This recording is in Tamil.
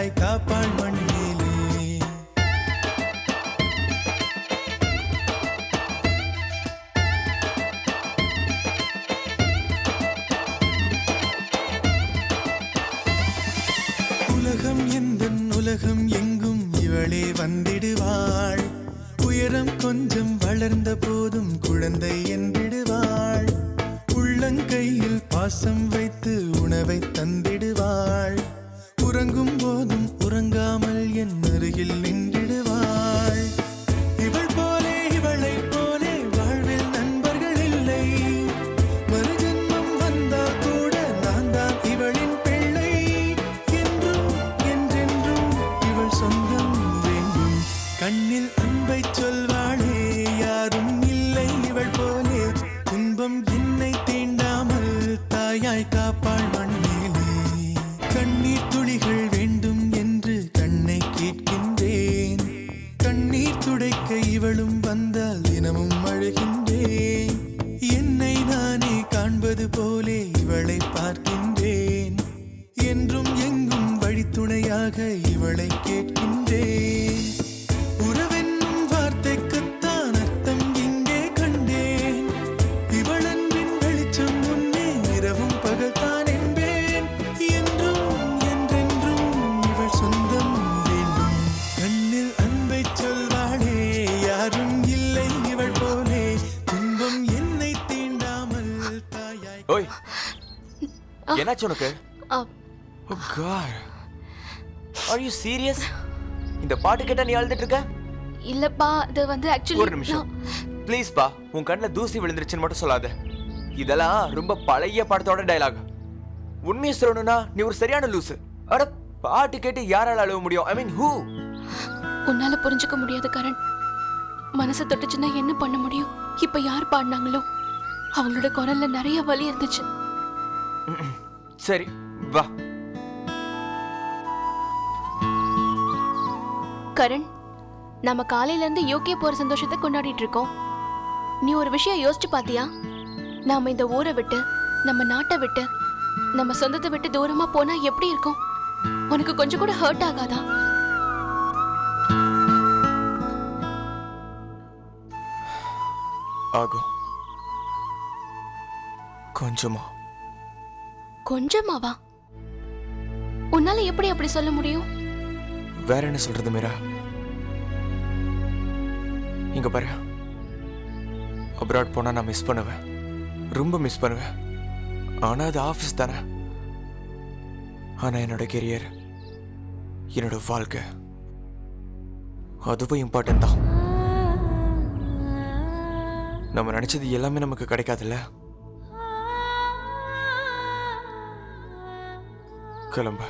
தாயாய் காப்பாள் மண்ணிலே. உலகம் எந்த உலகம் எங்கும் இவளே வந்திடுவாள். உயரம் கொஞ்சம் வளர்ந்த போதும் குழந்தை என்றிடுவாள். உள்ளங்கையில் பாசம் வைத்து உணவை தந்திடுவாள். உறங்கும் போதும் உறங்காமல் என் அருகில் நின்று போலே இவளை பார்க்கின்றேன். என்றும் எங்கும் வழித்துணையாக இவளை கேட்கின்றேன். ஓய் என்னாச்சு உனக்கு? ஆ, oh God are you serious இந்த பாட்டு கேட்டா நீ அழுதுட்டு இருக்க இல்லப்பா இது வந்து ஒரு ஆக்சுவலி நிமிஷம். ப்ளீஸ் பா உன் கண்ணில் தூசி விழுந்துருச்சுன்னு மட்டும் சொல்லாத. இதெல்லாம் ரொம்ப பழைய படத்தோட டயலாக் உண்மையை சொல்லணும்னா நீ ஒரு சரியான லூசு. அட பாட்டு கேட்டு யாரால அழுவ முடியும்? ஐ மீன் ஹூ உன்னால புரிஞ்சுக்க முடியாது கரண். மனசை தொட்டுச்சுன்னா என்ன பண்ண முடியும்? இப்ப யார் பாடினாங்களோ? அவங்களோட குரல்ல நிறைய வலி இருந்துச்சு. சரி வா. கரண் நம்ம காலையில இருந்து யூகே போற சந்தோஷத்தை கொண்டாடிட்டு இருக்கோம். நீ ஒரு விஷயம் யோசிச்சு பாத்தியா? நாம இந்த ஊரை விட்டு நம்ம நாட்டை விட்டு நம்ம சொந்தத்தை விட்டு தூரமா போனா எப்படி இருக்கும்? உனக்கு கொஞ்சம் கூட ஹர்ட் ஆகாதா? ஆகும். கொஞ்சமா. கொஞ்சமாவா? உன்னால எப்படி அப்படி சொல்ல முடியும்? வேற என்ன சொல்றது மீரா? இங்க பாரு. அப்ராட் போனா நான் மிஸ் பண்ணுவேன். ரொம்ப மிஸ் பண்ணுவேன். ஆனா அது ஆஃபீஸ் தானே? ஆனா என்னோட கெரியர் என்னோட வாழ்க்கை அதுவும் இம்பார்ட்டன்ட் தான். நம்ம நினைச்சது எல்லாமே நமக்கு கிடைக்காதுல்ல? கிளம்ப.